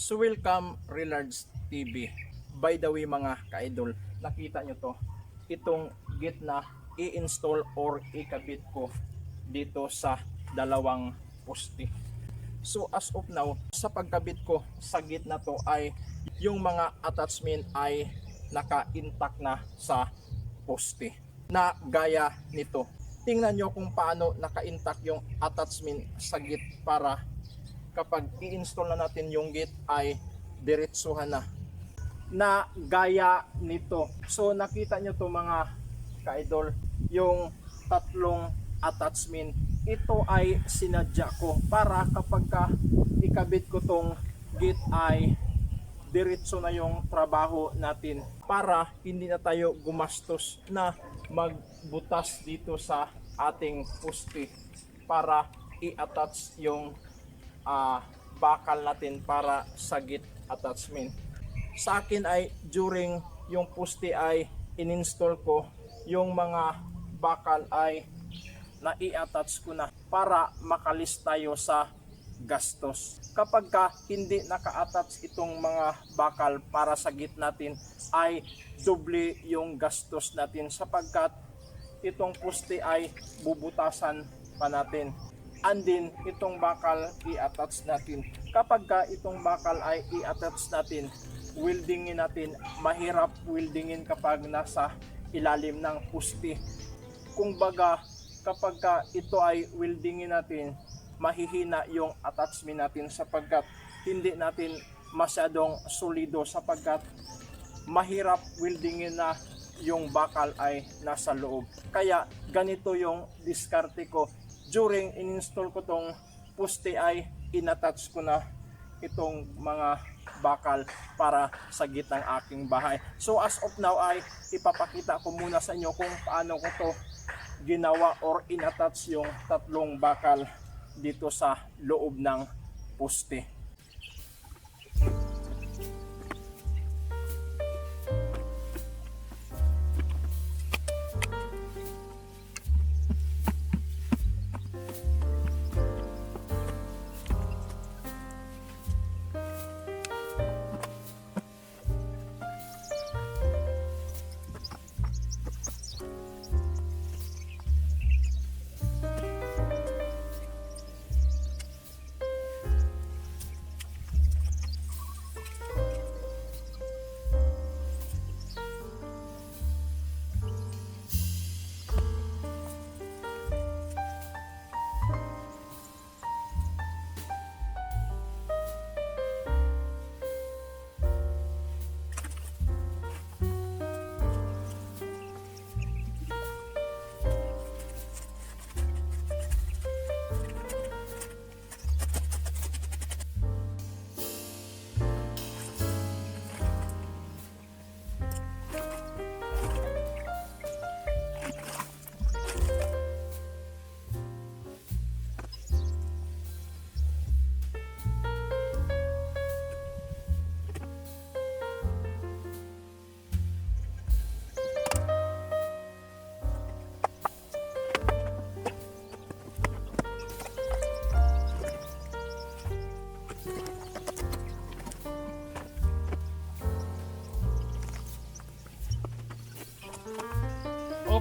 So welcome Relards TV. By the way mga ka-idol, nakita nyo to, itong git na i-install or ikabit ko dito sa dalawang poste. So as of now, sa pagkabit ko sa git na to ay yung mga attachment ay naka-intact na sa poste na gaya nito. Tingnan nyo kung paano naka-intact yung attachment sa git para kapag i-install na natin yung git ay diretsuhan na na gaya nito. So nakita nyo to mga ka-idol, yung tatlong attachment. Ito ay sinadya ko para kapag ka ikabit ko tong git ay diretso na yung trabaho natin para hindi na tayo gumastos na magbutas dito sa ating poste para i-attach yung ah, bakal natin para sa git attachment. Sa akin ay during yung poste ay in-install ko yung mga bakal ay na i-attach ko na para makalis tayo sa gastos. Kapag ka hindi naka-attach itong mga bakal para sa git natin ay doble yung gastos natin sapagkat itong poste ay bubutasan pa natin. And then, itong bakal i-attach natin. Kapag ka itong bakal ay i-attach natin, weldingin natin, mahirap weldingin kapag nasa ilalim ng poste. Kung baga, kapag ka ito ay weldingin natin, mahihina yung attachment natin sapagkat hindi natin masyadong solido sapagkat mahirap weldingin na yung bakal ay nasa loob. Kaya ganito yung diskarte ko. During in-install ko tong poste ay inattach ko na itong mga bakal para sa gitnang aking bahay. So as of now ay ipapakita ko muna sa inyo kung paano ko to ginawa or inattach yung tatlong bakal dito sa loob ng poste.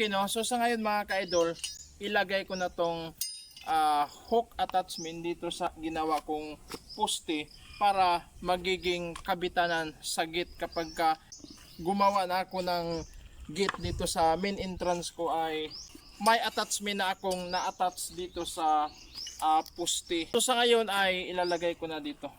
Okay no, so sa ngayon mga ka-idol, ilagay ko na tong ah, hook attachment dito sa ginawa kong poste para magiging kabitanan sa gate kapag ka gumawa na ako ng gate dito sa main entrance ko ay may attachment na akong na-attach dito sa ah, poste. So sa ngayon ay ilalagay ko na dito.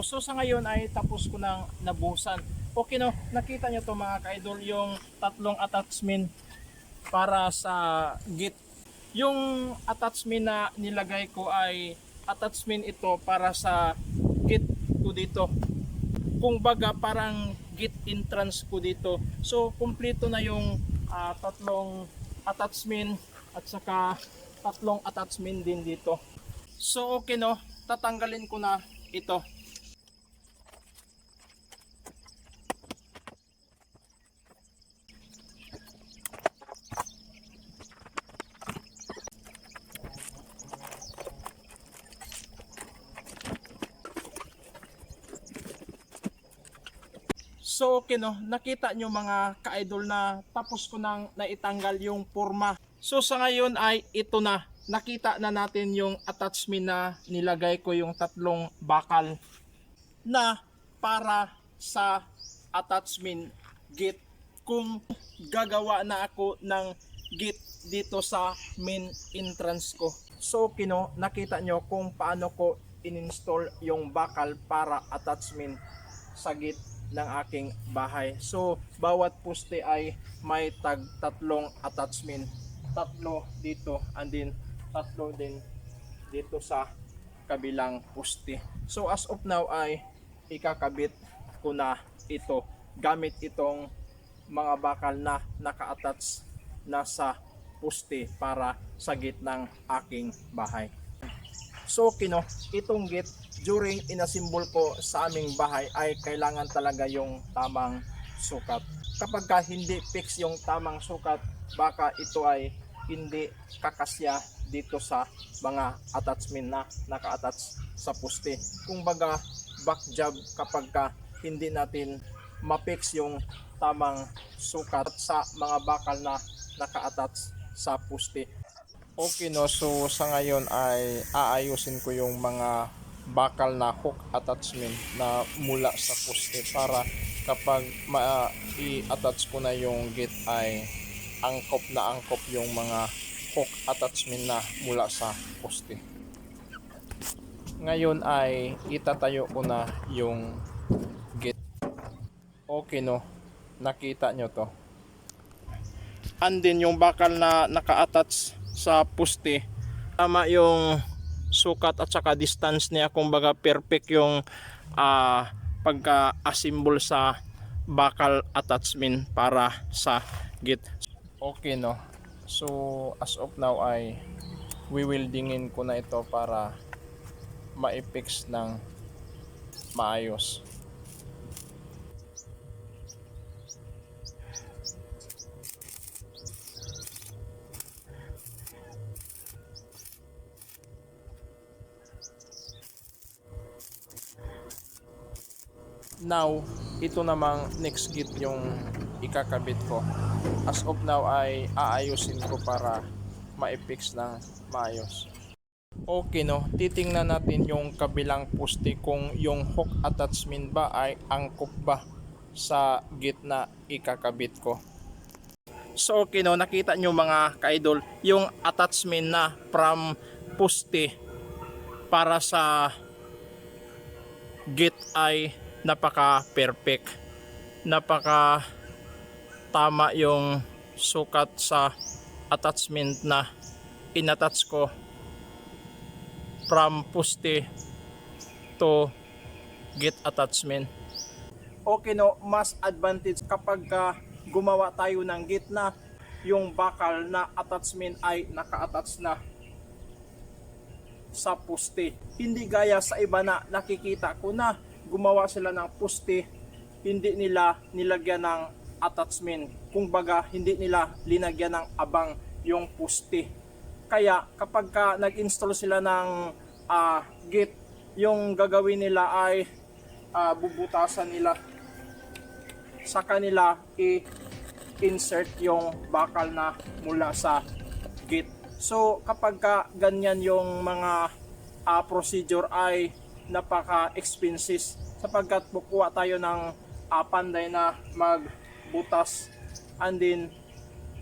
So, so sa ngayon ay tapos ko nang nabusan. Okay no, nakita nyo to mga ka-idol yung tatlong attachment para sa git. Yung attachment na nilagay ko ay attachment ito para sa git ko dito. Kung baga parang git entrance ko dito. So kumpleto na yung ah, tatlong attachment at saka tatlong attachment din dito. So okay no, tatanggalin ko na ito. So okay no, nakita nyo mga ka-idol na tapos ko nang naitanggal yung forma. So sa ngayon ay ito na. Nakita na natin yung attachment na nilagay ko yung tatlong bakal na para sa attachment gate kung gagawa na ako ng gate dito sa main entrance ko. So kino nakita nyo kung paano ko in-install yung bakal para attachment sa gate ng aking bahay. So bawat poste ay may tag tatlong attachment. Tatlo dito and then tatlo din dito sa kabilang poste. So as of now ay ikakabit ko na ito gamit itong mga bakal na naka-attach na sa poste para sa gate ng aking bahay. So kino, itong gate during inasimbol ko sa aming bahay ay kailangan talaga yung tamang sukat. Kapag ka hindi fix yung tamang sukat, baka ito ay hindi kakasya dito sa mga attachment na naka-attach sa poste. Kung baga back job kapag ka hindi natin ma-fix yung tamang sukat sa mga bakal na naka-attach sa poste. Okay no, so sa ngayon ay aayusin ko yung mga bakal na hook attachment na mula sa poste para kapag ma-i-attach ko na yung gate ay angkop na angkop yung mga hook attachment na mula sa poste. Ngayon ay itatayo ko na yung gate. Okay no, nakita nyo to. And then yung bakal na naka-attach sa poste, tama yung sukat at saka distance niya kumbaga perfect yung ah, pagka-assemble sa bakal attachment para sa gate. Okay no. So as of now ay wiwildingin ko na ito para ma-fix ng maayos. Now, ito namang next gate yung ikakabit ko. As of now ay aayusin ko para ma-fix ng maayos. Okay no, titingnan natin yung kabilang poste kung yung hook attachment ba ay angkop ba sa gate na ikakabit ko. So okay no, nakita nyo mga ka-idol, yung attachment na from poste para sa gate ay napaka perfect. Napaka tama yung sukat sa attachment na inattach ko from poste to gate attachment. Okay no, mas advantage kapag ka gumawa tayo ng gate na yung bakal na attachment ay naka-attach na sa poste. Hindi gaya sa iba na nakikita ko na gumawa sila ng poste, hindi nila nilagyan ng attachment. Kung baga, hindi nila linagyan ng abang yung poste. Kaya kapag ka nag-install sila ng ah, gate, yung gagawin nila ay ah, bubutasan nila sa kanila i-insert yung bakal na mula sa gate. So kapag ka ganyan yung mga ah, procedure ay napaka-expensive sapagkat bukuha tayo ng ah, panday na magbutas and then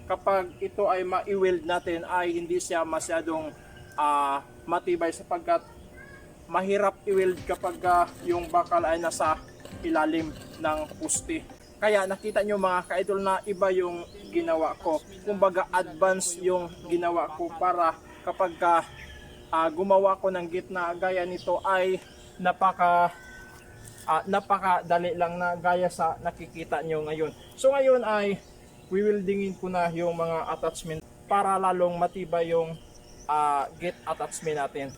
kapag ito ay ma-weld natin ay hindi siya masyadong ah, matibay sapagkat mahirap i-weld kapag ah, yung bakal ay nasa ilalim ng puste. Kaya nakita nyo mga ka-idol na iba yung ginawa ko. Kumbaga advance yung ginawa ko para kapag ka, ah, gumawa ko ng gitna gaya nito ay napaka ah, napakadali lang na gaya sa nakikita nyo ngayon. So ngayon ay wiwildingin ko na yung mga attachment para lalong matibay yung ah, gate attachment natin.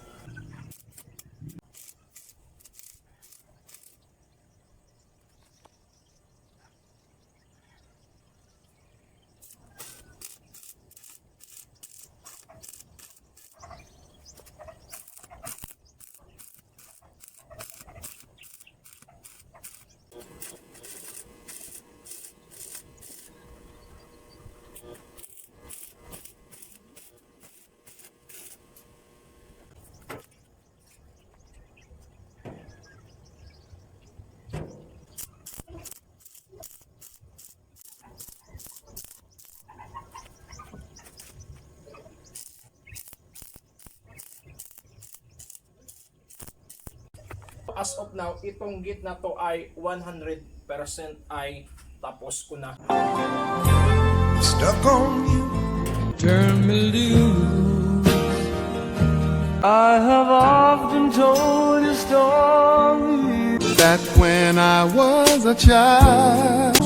As of now, itong git na to ay 100% ay tapos ko na. Stuck on you. turn me loose. I have often told you stories That when I was a child.